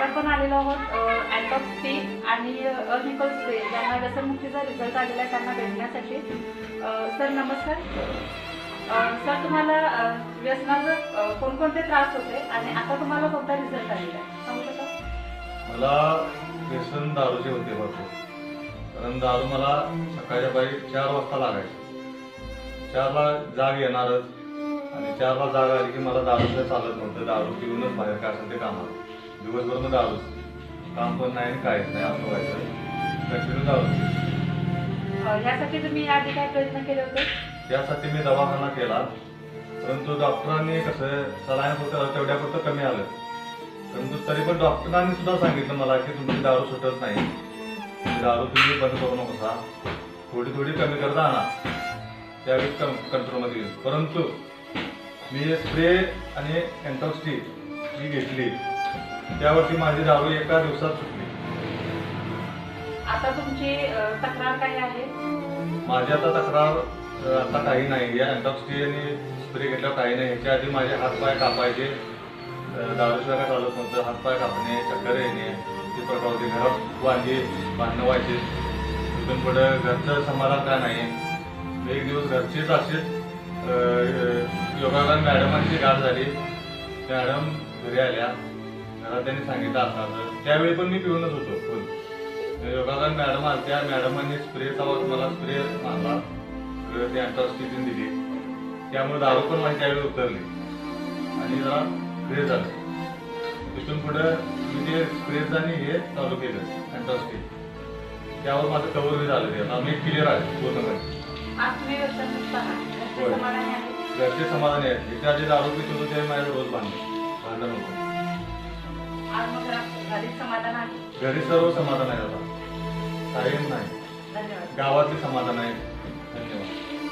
आपण पण आलेलो आहोत अँटॉप आणि अनिकल डे ज्यांना व्यसनमुक्तीचा रिझल्ट आलेला आहे त्यांना भेटण्यासाठी. सर नमस्कार. सर तुम्हाला व्यसनाचं कोणकोणते त्रास होते आणि आता तुम्हाला कोणता रिझल्ट आलेला आहे? सांगू मला व्यसन दारूचे होते भरपूर. कारण दारू मला सकाळच्या पाहिजे चार वाजता लागायचं. चारला जाग येणारच. आणि चारला जाग आली की मला दारूचं चालत नव्हतं. दारू पिऊनच बाहेर काय ते कामाला. दिवसभर मग दारूच काम पण नाही आणि काहीच नाही असं व्हायचं. कंटिन्यू दारू अ, यासाठी तुम्ही आधी काय प्रयत्न केले होते? त्यासाठी मी दवाखाना केला. परंतु डॉक्टरांनी कसं सलाईन होतं तेवढ्यापुरतं कमी आलं. परंतु तरी पण डॉक्टरांनी सुद्धा सांगितलं मला की तुमची दारू सुटत नाही. दारू तुम्ही बंद करू नकोसा थोडी थोडी कमी करता आणा. त्यावेळी कं कंट्रोलमध्ये येईल. परंतु मी स्प्रे आणि एन्टॉक्स टी जी घेतली. त्यावरती माझी दारू एका दिवसात सुटली. आता तुमची तक्रार काय आहे? माझी आता तक्रार आता काही नाही. या अँटॉक्स टी आणि स्प्रे घेतल्यावर काही नाही. ह्याच्या आधी माझे हातपाय कापायचे. दारूशिवाय काय चालत नव्हतं. हातपाय कापणे चक्कर येणे ते प्रकार होते. घरात वांगे बांधणं व्हायचे. तिथून पुढं घरचं समाधान काय नाही? एक दिवस घरचेच असेच योगाला मॅडमांची गाठ झाली. मॅडम घरी आल्या. त्यांनी सांगितलं असं त्यावेळी पण मी पिऊनच होतो फुल योगाला मॅडम आल्या मॅडमांनी स्प्रेचा मला स्प्रे मारला. ते अँटॉस्टिजन दिली. त्यामुळे दारू पण माझी त्यावेळी उतरली. आणि जरा फ्रेश झालं. तिथून पुढं मी ते स्प्रेच आणि हे चालू केलं अँटॉस्टिक त्यावर माझं कव्हर बी झालं ते. आता मी क्लिअर आहे पूर्णपणे. घरचे समाधानी आहेत. इथे आधी दारू पित होतो ते माझ्या रोज भांडण भांडण होतं. आज मग घरात घरी समाधान आहे. घरी सर्व समाधान आहे आता कायम नाही. धन्यवाद. गावातले समाधान आहे. धन्यवाद.